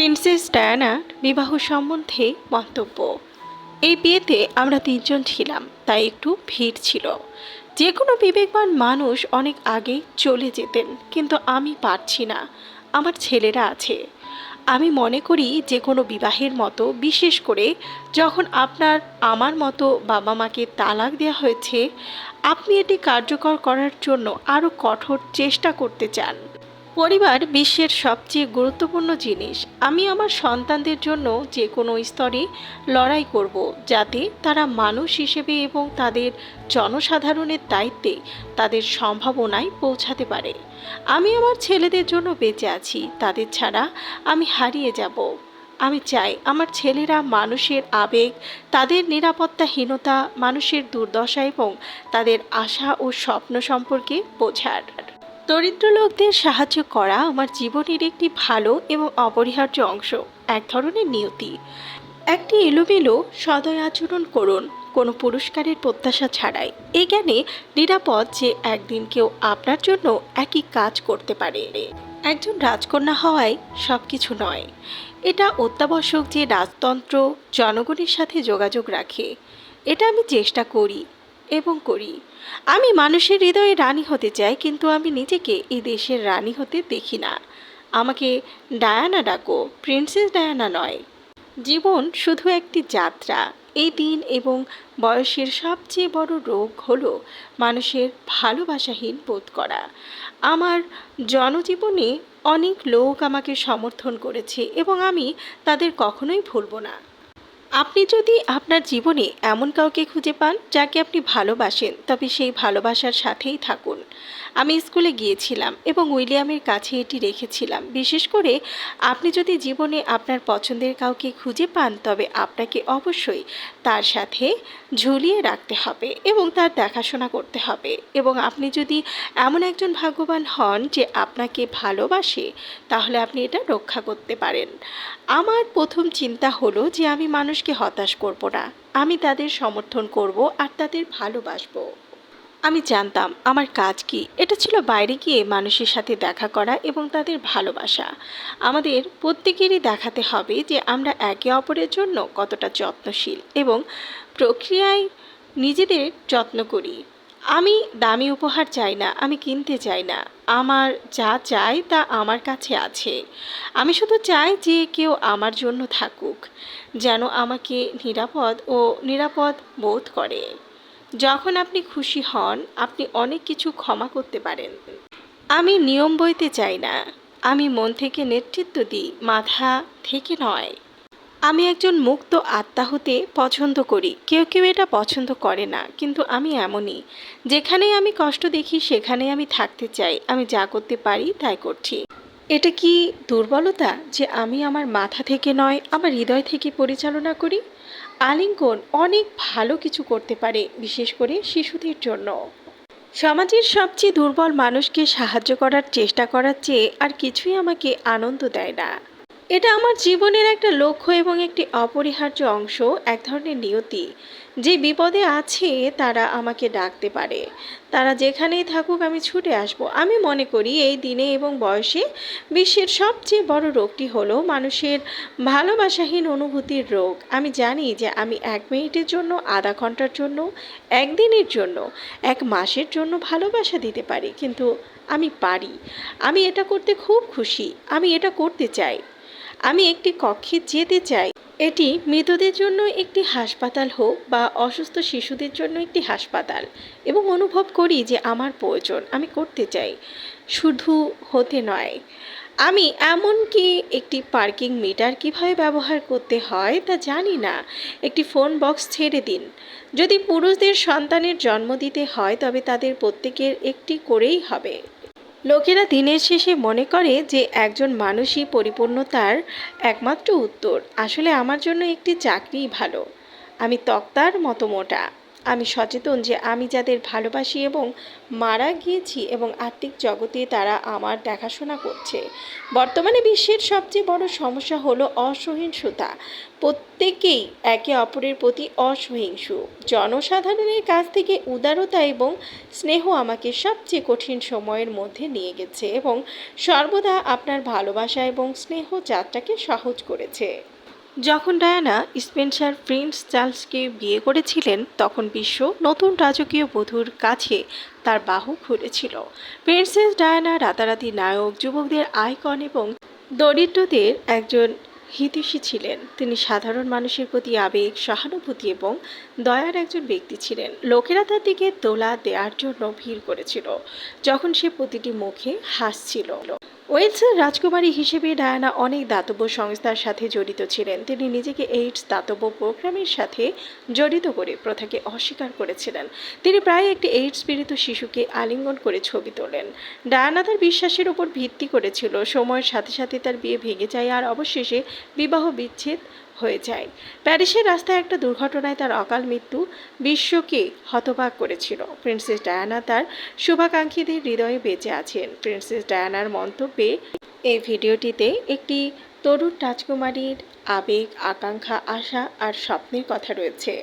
Princess ডায়ানার বিবাহ সম্বন্ধে মন্তব্য। এই বিয়েতে আমরা তিনজন ছিলাম, তাই একটু ভিড় ছিল। যে কোনো বিবেকবান মানুষ অনেক আগে চলে যেতেন, কিন্তু আমি পারছি না। আমার ছেলেরা আছে। আমি মনে করি যে কোনো বিবাহের মতো, বিশেষ করে যখন আপনার, আমার মতো বাবা মাকে তালাক দেওয়া হয়েছে, আপনি এটি কার্যকর করার জন্য আরও কঠোর চেষ্টা করতে চান। পরিবার বিশ্বের সবচেয়ে গুরুত্বপূর্ণ জিনিস। আমি আমার সন্তানদের জন্য যে কোনো স্তরে লড়াই করব, যাতে তারা মানুষ হিসেবে এবং তাদের জনসাধারণের দায়িত্বে তাদের সম্ভাবনায় পৌঁছাতে পারে। আমি আমার ছেলেদের জন্য বেঁচে আছি, তাদের ছাড়া আমি হারিয়ে যাব। আমি চাই আমার ছেলেরা মানুষের আবেগ, তাদের নিরাপত্তাহীনতা, মানুষের দুর্দশা এবং তাদের আশা ও স্বপ্ন সম্পর্কে বোঝার। দরিদ্র লোকদের সাহায্য করা আমার জীবনের একটি ভালো এবং অপরিহার্য অংশ, এক ধরনের নিয়তি। একটি এলোমেলো, সদয় আচরণ করুন, কোনো পুরস্কারের প্রত্যাশা ছাড়াই। এই জ্ঞানে নিরাপদ যে একদিন কেউ আপনার জন্য একই কাজ করতে পারে। একজন রাজকন্যা হওয়ায় সব কিছু নয়। এটা অত্যাবশ্যক যে রাজতন্ত্র জনগণের সাথে যোগাযোগ রাখে। এটা আমি চেষ্টা করি এবং করি। আমি মানুষের হৃদয়ে রানী হতে চাই, কিন্তু আমি নিজেকে এই দেশের রানী হতে দেখি না। আমাকে ডায়ানা ডাকো, প্রিন্সেস ডায়ানা নয়। জীবন শুধু একটি যাত্রা। এই দিন এবং বয়সের সবচেয়ে বড় রোগ হলো মানুষের ভালোবাসাহীন বোধ করা। আমার জনজীবনে অনেক লোক আমাকে সমর্থন করেছে এবং আমি তাদের কখনোই ভুলব না। আপনি যদি আপনার জীবনে এমন কাউকে খুঁজে পান যাকে আপনি ভালোবাসেন, তবে সেই ভালোবাসার সাথেই থাকুন। আমি স্কুলে গিয়েছিলাম এবং উইলিয়ামের কাছে এটি রেখেছিলাম। বিশেষ করে আপনি যদি জীবনে আপনার পছন্দের কাউকে খুঁজে পান, তবে আপনাকে অবশ্যই তার সাথে ঝুলিয়ে রাখতে হবে এবং তার দেখাশোনা করতে হবে। এবং আপনি যদি এমন একজন ভাগ্যবান হন যে আপনাকে ভালোবাসে, তাহলে আপনি এটা রক্ষা করতে পারেন। আমার প্রথম চিন্তা হলো যে আমি মানুষকে হতাশ করব না। আমি তাদের সমর্থন করব আর তাদের ভালোবাসবো। আমি জানতাম আমার কাজ কি। এটা ছিল বাইরে গিয়ে মানুষের সাথে দেখা করা এবং তাদের ভালোবাসা। আমাদের প্রত্যেকেরই দেখাতে হবে যে আমরা একে অপরের জন্য কতটা যত্নশীল এবং প্রক্রিয়ায় নিজেদের যত্ন করি। আমি দামি উপহার চাই না, আমি কিনতে চাই না। আমার যা চাই তা আমার কাছে আছে। আমি শুধু চাই যে কেউ আমার জন্য থাকুক, যেন আমাকে নিরাপদ ও নিরাপদ বোধ করে। যখন আপনি খুশি হন, আপনি অনেক কিছু ক্ষমা করতে পারেন। আমি নিয়ম বইতে চাই না। আমি মন থেকে নেতৃত্ব দিই, মাথা থেকে নয়। আমি একজন মুক্ত আত্মা হতে পছন্দ করি। কেউ কেউ এটা পছন্দ করে না, কিন্তু আমি এমনই। যেখানেই আমি কষ্ট দেখি, সেখানেই আমি থাকতে চাই। আমি যা করতে পারি, তাই করছি। এটা কি দুর্বলতা যে আমি আমার মাথা থেকে নয়, আমার হৃদয় থেকে পরিচালনা করি? আলিঙ্গন অনেক ভালো কিছু করতে পারে, বিশেষ করে শিশুদের জন্য। সমাজের সবচেয়ে দুর্বল মানুষকে সাহায্য করার চেষ্টা করার চেয়ে আর কিছুই আমাকে আনন্দ দেয় না। এটা আমার জীবনের একটা লক্ষ্য এবং একটি অপরিহার্য অংশ, এক ধরনের নিয়তি। যে বিপদে আছে, তারা আমাকে ডাকতে পারে। তারা যেখানেই থাকুক, আমি ছুটে আসব। আমি মনে করি, এই দিনে এবং বয়সে বিশ্বের সবচেয়ে বড় রোগটি হলো মানুষের ভালোবাসাহীন অনুভূতির রোগ। আমি জানি যে আমি এক মিনিটের জন্য, আধা ঘণ্টার জন্য একদিনের জন্য, এক মাসের জন্য ভালোবাসা দিতে পারি, কিন্তু আমি পারি। আমি এটা করতে খুব খুশি। আমি এটা করতে চাই। আমি একটি কক্ষে যেতে চাই। এটি মৃতদের জন্য একটি হাসপাতাল হোক বা অসুস্থ শিশুদের জন্য একটি হাসপাতাল। এবং অনুভব করি যে আমার প্রয়োজন, আমি করতে চাই। শুধু হতে নয়, আমি এমনকি একটি পার্কিং মিটার কীভাবে ব্যবহার করতে হয় তা জানি না। একটি ফোন বক্স ছেড়ে দিন। যদি পুরুষদের সন্তানের জন্ম দিতে হয়, তবে তাদের প্রত্যেকের একটি করেই হবে। লোকেরা দিনের শেষে মনে করে যে একজন মানুষই পরিপূর্ণতার একমাত্র উত্তর। আসলে আমার জন্য একটি চাকরিই ভালো। আমি তক্তার মতো মোটা। আমি সচেতন যে আমি যাদের ভালোবাসি এবং মারা গিয়েছি এবং আর্থিক জগতে তারা আমার দেখাশোনা করছে। বর্তমানে বিশ্বের সবচেয়ে বড় সমস্যা হলো অসহিংসতা। প্রত্যেকেই একে অপরের প্রতি অসহিংসু। জনসাধারণের কাছ থেকে উদারতা এবং স্নেহ আমাকে সবচেয়ে কঠিন সময়ের মধ্যে নিয়ে গেছে এবং সর্বদা আপনার ভালোবাসা এবং স্নেহ যাত্রাকে সহজ করেছে। যখন ডায়ানা স্পেন্সার প্রিন্স চার্লসকে বিয়ে করেছিলেন, তখন বিশ্ব নতুন রাজকীয় বধূর কাছে তার বাহু খুলেছিল। প্রিন্সেস ডায়ানা রাতারাতি নায়ক, যুবকদের আইকন এবং দরিদ্রদের একজন হিতৈষী ছিলেন। তিনি সাধারণ মানুষের প্রতি আবেগ, সহানুভূতি এবং দয়ার একজন ব্যক্তি ছিলেন। লোকেরা তার দিকে তোলা দেওয়ার জন্য ভিড় করেছিল, যখন সে প্রতিটি মুখে হাসছিল। ওয়েলসের রাজকুমারী হিসেবে ডায়ানা অনেক দাতব্য সংস্থার সাথে জড়িত ছিলেন। তিনি নিজেকে এইডস দাতব্য প্রোগ্রামের সাথে জড়িত করে প্রথাকে অস্বীকার করেছিলেন। তিনি প্রায় একটি এইডস পীড়িত শিশুকে আলিঙ্গন করে ছবি তোলেন। ডায়ানা তার বিশ্বাসের উপর ভিত্তি করেছিল। সময়ের সাথে সাথে তার বিয়ে ভেঙে যায় আর অবশেষে বিবাহ বিচ্ছেদ হয়ে যায়। প্যারিসের রাস্তায় একটা দুর্ঘটনায় তার অকাল মৃত্যু বিশ্বকে হতবাক করেছিল। প্রিন্সেস ডায়ানা তার শুভাকাঙ্ক্ষীদের হৃদয়ে বেঁচে আছেন। প্রিন্সেস ডায়ানার মন্তব্যে এই ভিডিওটিতে একটি তরুণ রাজকুমারীর আবেগ, আকাঙ্ক্ষা, আশা আর স্বপ্নের কথা রয়েছে।